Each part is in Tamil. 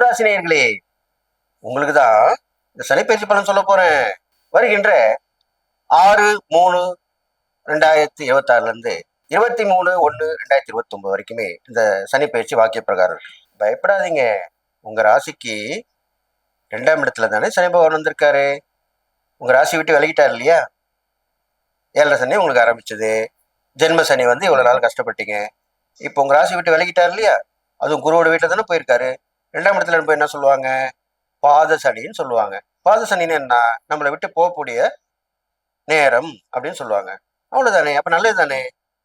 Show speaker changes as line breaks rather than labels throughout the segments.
கும்பராசினியர்களே உங்களுக்கு தான் இந்த சனிப்பயிற்சி பலன் சொல்ல போறேன். வருகின்ற ஆறு மூணு ரெண்டாயிரத்தி இருபத்தாறுலேருந்து இருபத்தி மூணு ஒன்று ரெண்டாயிரத்தி இருபத்தி ஒன்பது வரைக்குமே இந்த சனிப்பயிற்சி வாக்கிய பிரகாரம் இருக்கு. பயப்படாதீங்க. உங்கள் ராசிக்கு ரெண்டாம் இடத்துல தானே சனி பகவான் வந்திருக்காரு. உங்கள் ராசி விட்டு விலகிட்டார் இல்லையா? ஏழரை சனி உங்களுக்கு ஆரம்பிச்சது. ஜென்ம சனி வந்து இவ்வளோ நாள் கஷ்டப்பட்டீங்க. இப்போ உங்கள் ராசி விட்டு விலகிட்டார் இல்லையா? அதுவும் குருவோட வீட்டில் தானே போயிருக்காரு. ரெண்டாம் இடத்துல இருப்ப என்ன சொல்லுவாங்க? பாத சனின்னு சொல்லுவாங்க. பாத சனின்னு என்ன? நம்மளை விட்டு போகக்கூடிய நேரம் அப்படின்னு சொல்லுவாங்க. அவ்வளோதானே அப்போ நல்லது தானே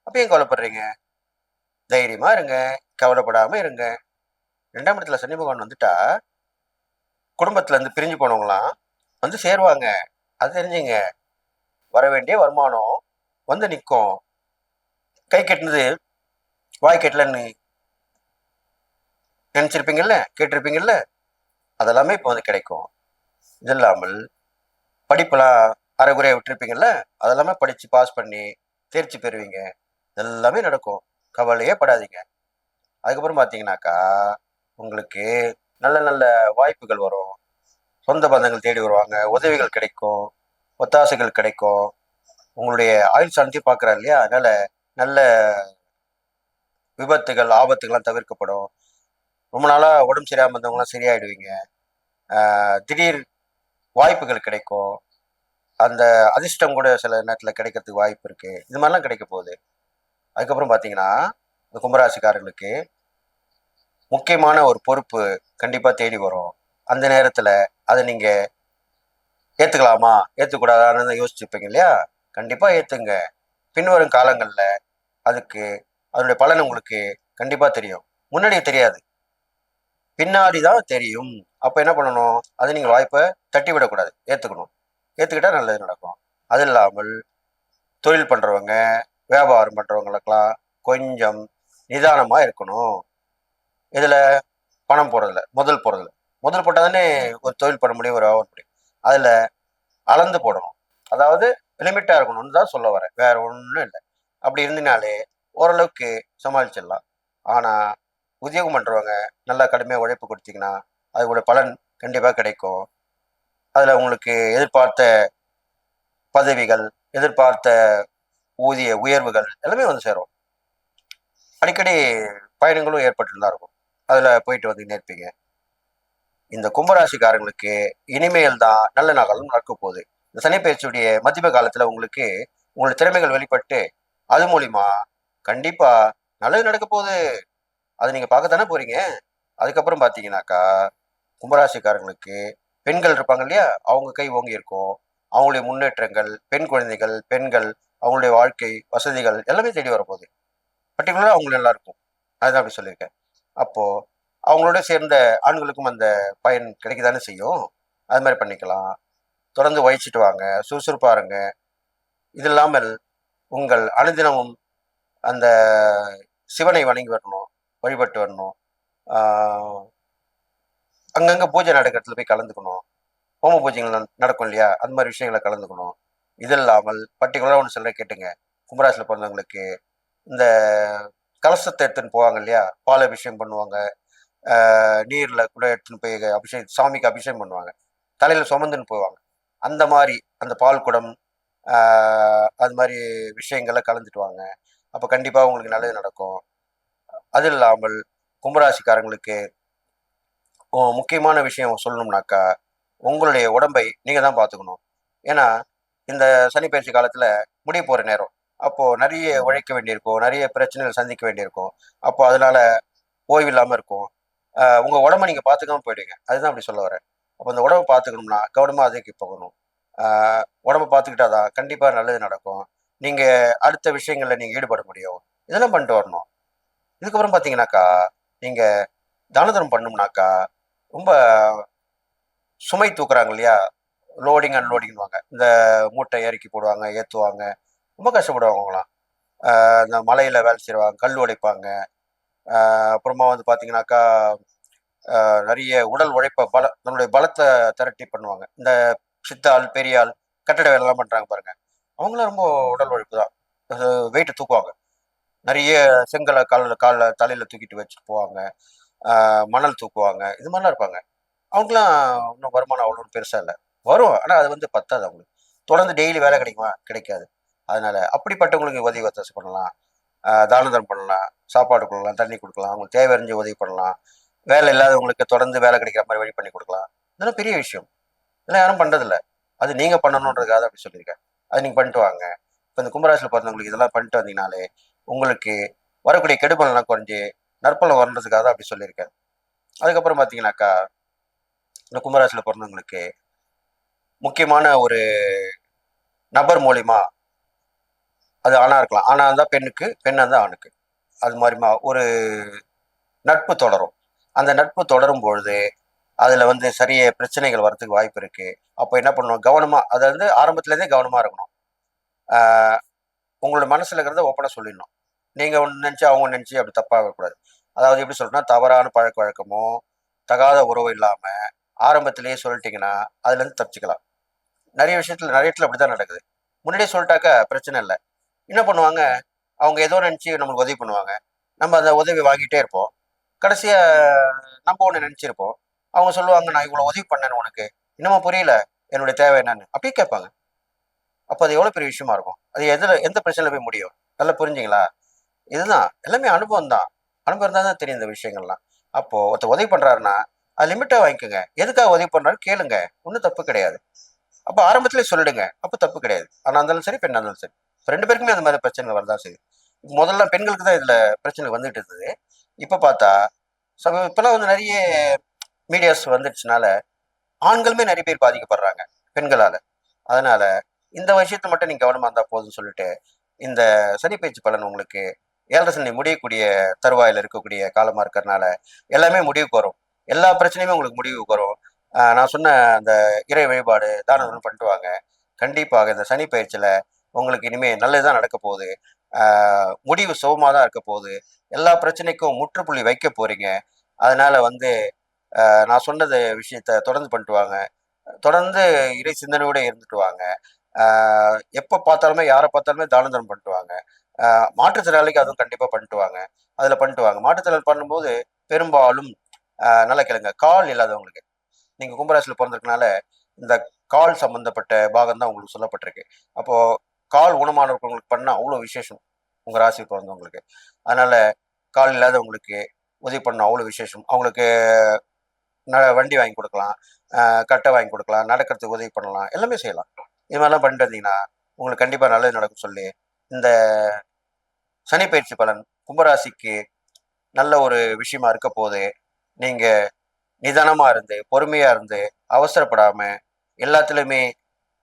அப்போ ஏன் கவலைப்படுறீங்க? தைரியமாக இருங்க. கவலைப்படாமல் இருங்க. ரெண்டாம் இடத்துல சனி பகவான் வந்துட்டா குடும்பத்துலேருந்து பிரிஞ்சு போனவங்களாம் வந்து சேருவாங்க. அது தெரிஞ்சுங்க. வர வேண்டிய வருமானம் வந்து நிற்கும் கை கட்டினது வாய் கட்டலன்னு தெரிஞ்சிருப்பீங்கல்ல கேட்டிருப்பீங்கல்ல? அதெல்லாமே இப்போ வந்து கிடைக்கும். இது இல்லாமல் படிப்பெல்லாம் அரைகுறையாக விட்டுருப்பீங்கல்ல? அதெல்லாமே படித்து பாஸ் பண்ணி தேர்ச்சி பெறுவீங்க. இதெல்லாமே நடக்கும். கவலையே படாதீங்க. அதுக்கப்புறம் பார்த்தீங்கன்னாக்கா உங்களுக்கு நல்ல நல்ல வாய்ப்புகள் வரும். சொந்த பந்தங்கள் தேடி வருவாங்க. உதவிகள் கிடைக்கும். ஒத்தாசைகள் கிடைக்கும். உங்களுடைய ஆயுள் சாந்தி பார்க்குறாரு இல்லையா? அதனால் நல்ல விபத்துகள் ஆபத்துகள்லாம் தவிர்க்கப்படும். ரொம்ப நாளாக உடம்பு சரியாமல் இருந்தவங்களாம் சரியாயிடுவீங்க. திடீர் வாய்ப்புகள் கிடைக்கும். அந்த அதிர்ஷ்டம் கூட சில நேரத்தில் கிடைக்கிறதுக்கு வாய்ப்பு இருக்குது இது மாதிரிலாம் கிடைக்க போகுது. அதுக்கப்புறம் பார்த்தீங்கன்னா இந்த கும்பராசிக்காரர்களுக்கு முக்கியமான ஒரு பொறுப்பு கண்டிப்பாக தேடி வரும். அந்த நேரத்தில் அதை நீங்கள் ஏற்றுக்கலாமா ஏற்றுக்கூடாதான்னு யோசிச்சுருப்பீங்க இல்லையா? கண்டிப்பாக ஏற்றுங்க பின்வரும் காலங்களில் அதுக்கு அதனுடைய பலன் உங்களுக்கு கண்டிப்பாக தெரியும். முன்னாடியே தெரியாது. பின்னாடி தான் தெரியும். அப்போ என்ன பண்ணணும்? அது நீங்கள் வாய்ப்பை தட்டி விடக்கூடாது ஏற்றுக்கணும் ஏற்றுக்கிட்டா நல்லது நடக்கும். அது இல்லாமல் தொழில் பண்ணுறவங்க வியாபாரம் பண்ணுறவங்களுக்கெல்லாம் கொஞ்சம் நிதானமாக இருக்கணும். இதில் பணம் போடுறதில்ல முதல் போடுறதில்ல முதல் போட்டால் தானே ஒரு தொழில் பண்ண முடியும் ஒரு வியாபாரம் முடியும். அதில் அளந்து போடணும். அதாவது லிமிட்டாக இருக்கணும்னு தான் சொல்ல வரேன். வேறு ஒன்றும் இல்லை. அப்படி இருந்தினாலே ஓரளவுக்கு சமாளிச்சிடலாம். ஆனால் உத்தியோகம் பண்ணுறவங்க நல்லா கடுமையாக உழைப்பு கொடுத்தீங்கன்னா அதோட பலன் கண்டிப்பாக கிடைக்கும். அதில் உங்களுக்கு எதிர்பார்த்த பதவிகள் எதிர்பார்த்த ஊதிய உயர்வுகள் எல்லாமே வந்து சேரும். அடிக்கடி பயணங்களும் ஏற்பட்டு தான் இருக்கும். அதில் போயிட்டு வந்து இருப்பீங்க இந்த கும்பராசிக்காரங்களுக்கு இனிமேல் தான் நல்ல நகலும் நடக்க போகுது. இந்த சனிப்பயிற்சியுடைய மத்திய காலத்தில் உங்களுக்கு உங்களுடைய திறமைகள் வெளிப்பட்டு அது மூலிமா கண்டிப்பாக நல்லது நடக்க போகுது. அது நீங்கள் பார்க்க தானே போகிறீங்க அதுக்கப்புறம் பார்த்தீங்கன்னாக்கா கும்பராசிக்காரங்களுக்கு பெண்கள் இருப்பாங்க இல்லையா? அவங்க கை ஓங்கி இருக்கும். அவங்களுடைய முன்னேற்றங்கள் பெண் குழந்தைகள் பெண்கள் அவங்களுடைய வாழ்க்கை வசதிகள் எல்லாமே தேடி வரப்போகுது. பர்டிகுலராக அவங்களும் நல்லா இருக்கும் அதுதான் அப்படி சொல்லியிருக்கேன். அப்போது அவங்களோட சேர்ந்த ஆண்களுக்கும் அந்த பயன் கிடைக்கதானே செய்யும். அது மாதிரி பண்ணிக்கலாம். தொடர்ந்து வயிச்சிட்டு வாங்க சுறுசுறுப்பாக இருங்க. இது இல்லாமல் உங்கள் அனுதினமும் அந்த சிவனை வணங்கி வரணும். வழிபட்டு வரணும். அங்கங்கே பூஜை நடக்கிறதுல போய் கலந்துக்கணும். ஹோம பூஜைகள் நடக்கும் இல்லையா? அந்த மாதிரி விஷயங்களை கலந்துக்கணும். இது இல்லாமல் பர்டிகுலராக ஒன்று சொல்ல கேட்டுங்க. கும்பராசியில் பிறந்தவங்களுக்கு இந்த கலசத்தை எடுத்துன்னு போவாங்க இல்லையா? பால் அபிஷேகம் பண்ணுவாங்க. நீரில் கூட எடுத்துன்னு போய் அபிஷேகம் சாமிக்கு அபிஷேகம் பண்ணுவாங்க. தலையில் சுமந்துன்னு போவாங்க. அந்த மாதிரி அந்த பால் குடம் அது மாதிரி விஷயங்களை கலந்துட்டு வாங்க. அப்போ கண்டிப்பாக உங்களுக்கு நல்லது நடக்கும். அது இல்லாமல் கும்பராசிக்காரங்களுக்கு முக்கியமான விஷயம் சொல்லணும்னாக்கா உங்களுடைய உடம்பை நீங்க தான் பார்த்துக்கணும். ஏன்னா இந்த சனி பயிற்சி காலத்துல முடிய போற நேரம். அப்போ நிறைய உழைக்க வேண்டியிருக்கும் நிறைய பிரச்சனைகள் சந்திக்க வேண்டியிருக்கும். அப்போ அதனால ஓய்வு இல்லாம இருக்கும். ஆஹ் உங்க உடம்ப நீங்க பார்த்துக்காம போயிடுங்க. அதுதான் அப்படி சொல்ல வரேன். அப்போ அந்த உடம்பை பார்த்துக்கணும்னா கவனமா அதுக்கு போகணும். உடம்ப பார்த்துக்கிட்டாதான் கண்டிப்பா நல்லது நடக்கும். நீங்க அடுத்த விஷயங்கள்ல நீங்க ஈடுபட முடியும். இதெல்லாம் பண்ணிட்டு வரணும். இதுக்கப்புறம் பார்த்தீங்கன்னாக்கா நீங்கள் தானதனம் பண்ணோம்னாக்கா ரொம்ப சுமை தூக்குறாங்க இல்லையா? லோடிங் அன்லோடிங்வாங்க இந்த மூட்டை இறக்கி போடுவாங்க ஏற்றுவாங்க ரொம்ப கஷ்டப்படுவாங்க அவங்களாம் இந்த மலையில் வேலை செய்வாங்க கல் உடைப்பாங்க. அப்புறமா வந்து பார்த்தீங்கன்னாக்கா நிறைய உடல் உழைப்பை பல நம்மளுடைய பலத்தை திரட்டி பண்ணுவாங்க. இந்த சித்தாள் பெரியாள் கட்டட வேலைலாம் பண்ணுறாங்க பாருங்கள் அவங்களாம் ரொம்ப உடல் உழைப்பு தான் வெயிட்டை தூக்குவாங்க. நிறைய செங்கலை காலில் காலில் தலையில் தூக்கிட்டு வச்சுட்டு போவாங்க. மணல் தூக்குவாங்க. இது மாதிரிலாம் இருப்பாங்க. அவங்களாம் இன்னும் வருமானம் அவ்வளோ பெருசாக இல்லை. வரும். ஆனால் அது வந்து பத்தாது அவங்களுக்கு. தொடர்ந்து டெய்லி வேலை கிடைக்குமா? கிடைக்காது. அதனால அப்படிப்பட்டவங்களுக்கு உதவி ஒத்தாசை பண்ணலாம். ஆஹ் பண்ணலாம். சாப்பாடு கொடுக்கலாம் தண்ணி கொடுக்கலாம். அவங்களுக்கு தேவை அறிஞ்சு உதவி பண்ணலாம். வேலை இல்லாதவங்களுக்கு தொடர்ந்து வேலை கிடைக்கிற மாதிரி வழி பண்ணி கொடுக்கலாம். இதெல்லாம் பெரிய விஷயம். இதெல்லாம் யாரும் பண்ணுறதில்ல அது நீங்கள் பண்ணணுன்றதுக்காக அப்படி சொல்லியிருக்கேன். அது நீங்கள் பண்ணிட்டு வாங்க. இப்போ இந்த கும்பராசியில் பிறந்தவங்களுக்கு இதெல்லாம் பண்ணிட்டு வந்தீங்கனாலே உங்களுக்கு வரக்கூடிய கெடுபலெல்லாம் குறைஞ்சி நற்பலம் வர்றதுக்காக தான் அப்படி சொல்லியிருக்கேன். அதுக்கப்புறம் பார்த்தீங்கன்னாக்கா இந்த கும்பராசியில் பிறந்தவங்களுக்கு முக்கியமான ஒரு நபர் மூலிமா அது ஆணாக இருக்கலாம். ஆணாக இருந்தால் பெண்ணுக்கு பெண்ணாக இருந்தால் ஆணுக்கு. அது மாதிரிமா ஒரு நட்பு தொடரும். அந்த நட்பு தொடரும் பொழுது அதில் வந்து சரிய பிரச்சனைகள் வரத்துக்கு வாய்ப்பு இருக்குது அப்போ என்ன பண்ணணும் கவனமாக அதை வந்து ஆரம்பத்துலேருந்தே கவனமாக இருக்கணும். உங்களோட மனசில் இருக்கிறத ஓப்பனாக சொல்லிடணும். நீங்கள் ஒன்று நினச்சி அவங்க நினச்சி அப்படி தப்பாக கூடாது அதாவது எப்படி சொல்றேன்னா தவறான பழக்க வழக்கமோ தகாத உறவு இல்லாமல் ஆரம்பத்திலேயே சொல்லிட்டீங்கன்னா அதுலேருந்து தப்பிச்சிக்கலாம் தப்பிச்சுக்கலாம். நிறைய விஷயத்தில் நிறைய இடத்துல அப்படி தான் நடக்குது. முன்னாடியே சொல்லிட்டாக்கா பிரச்சனை இல்லை. என்ன பண்ணுவாங்க? அவங்க ஏதோ நினச்சி நம்மளுக்கு உதவி பண்ணுவாங்க. நம்ம அந்த உதவி வாங்கிட்டே இருப்போம். கடைசியாக நம்ம ஒன்று நினச்சிருப்போம். அவங்க சொல்லுவாங்க நான் இவ்வளோ உதவி பண்ணேன் உனக்கு. இன்னமும் புரியல. என்னுடைய தேவை என்னன்னு. அப்படியே கேட்பாங்க. அப்போ அது எவ்வளோ பெரிய விஷயமா இருக்கும். அது எதில் எந்த பிரச்சனையில் போய் முடியும்? நல்லா புரிஞ்சுங்களா? இதுதான். எல்லாமே அனுபவம் தான் அனுபவம் இருந்தால் தான் தெரியும் இந்த விஷயங்கள்லாம். அப்போது ஒருத்தர் உதவி பண்ணுறாருன்னா அது லிமிட்டாக வாங்கிக்கோங்க. எதுக்காக உதவி பண்ணுறாரு கேளுங்க. ஒன்றும் தப்பு கிடையாது. அப்போ ஆரம்பத்திலே சொல்லிடுங்க. அப்போ தப்பு கிடையாது. ஆனால் இருந்தாலும் சரி பெண்ணாக இருந்தாலும் சரி. ரெண்டு பேருக்குமே அந்த மாதிரி பிரச்சனை வரதான் செய்யுது. முதல்ல பெண்களுக்கு தான் இதில் பிரச்சனை வந்துட்டு இருந்தது. இப்போ பார்த்தா சம இப்போலாம் வந்து நிறைய மீடியாஸ் வந்துடுச்சுனால ஆண்களுமே நிறைய பேர் பாதிக்கப்படுறாங்க பெண்களால். அதனால் இந்த விஷயத்தை மட்டும் நீங்கள் கவனமாக இருந்தால் போதும்னு சொல்லிட்டு இந்த சனி பயிற்சி பலன் உங்களுக்கு ஏழரை சனி முடியக்கூடிய தருவாயில இருக்கக்கூடிய காலமாக இருக்கிறதுனால எல்லாமே முடிவுக்கு வரும். எல்லா பிரச்சனையுமே உங்களுக்கு முடிவுக்கு வரும். நான் சொன்ன அந்த இறை வழிபாடு தானம் பண்ணிட்டு வாங்க. கண்டிப்பாக இந்த சனி பயிற்சியில் உங்களுக்கு இனிமே நல்லதுதான் நடக்க போகுது. முடிவு சுகமாக தான் இருக்க போகுது. எல்லா பிரச்சனைக்கும் முற்றுப்புள்ளி வைக்க போறீங்க. அதனால வந்து நான் சொன்னது விஷயத்த தொடர்ந்து பண்ணிட்டு வாங்க. தொடர்ந்து இறை சிந்தனையோட இருந்துட்டு வாங்க. எப்போ பார்த்தாலுமே யாரை பார்த்தாலுமே தானந்தரம் பண்ணிட்டு வாங்க. மாற்றுத்திறனாளிக்கு அதுவும் கண்டிப்பாக பண்ணிட்டு வாங்க அதில் பண்ணிட்டு வாங்க மாற்றுத்திறனாளி பண்ணும்போது பெரும்பாலும் நல்லா கேளுங்க. கால் இல்லாதவங்களுக்கு. நீங்கள் கும்பராசியில் பிறந்திருக்கனால இந்த கால் சம்மந்தப்பட்ட பாகம் தான் உங்களுக்கு சொல்லப்பட்டிருக்கு. அப்போது கால் ஊனமானவர்களுக்கு பண்ணால் அவ்வளோ விசேஷம் உங்கள் ராசி பிறந்தவங்களுக்கு. அதனால் கால் இல்லாதவங்களுக்கு உதவி பண்ணால் அவ்வளோ விசேஷம். அவங்களுக்கு ந வண்டி வாங்கி கொடுக்கலாம். கட்டை வாங்கி கொடுக்கலாம். நடக்கிறதுக்கு உதவி பண்ணலாம். எல்லாமே செய்யலாம். இது மாதிரிலாம் பண்ணிட்டு வந்தீங்கன்னா உங்களுக்கு கண்டிப்பாக நல்லது நடக்கும் சொல்லி இந்த சனி பயிற்சி பலன் கும்பராசிக்கு நல்ல ஒரு விஷயமா இருக்க போது நீங்க நிதானமா இருந்து பொறுமையா இருந்து அவசரப்படாம எல்லாத்துலயுமே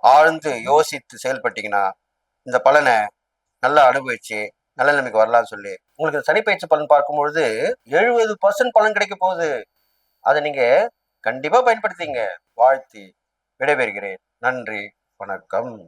ஆழ்ந்து யோசித்து செயல்பட்டீங்கன்னா இந்த பலனை நல்லா அனுபவிச்சு நல்ல நிலைமைக்கு வரலாம்னு சொல்லி உங்களுக்கு சனி பயிற்சி பலன் பார்க்கும்பொழுது எழுபது பர்சன்ட் பலன் கிடைக்க போகுது. அதை நீங்க கண்டிப்பா பயன்படுத்திங்க. வாழ்த்தி விடைபெறுகிறேன். நன்றி. வணக்கம்.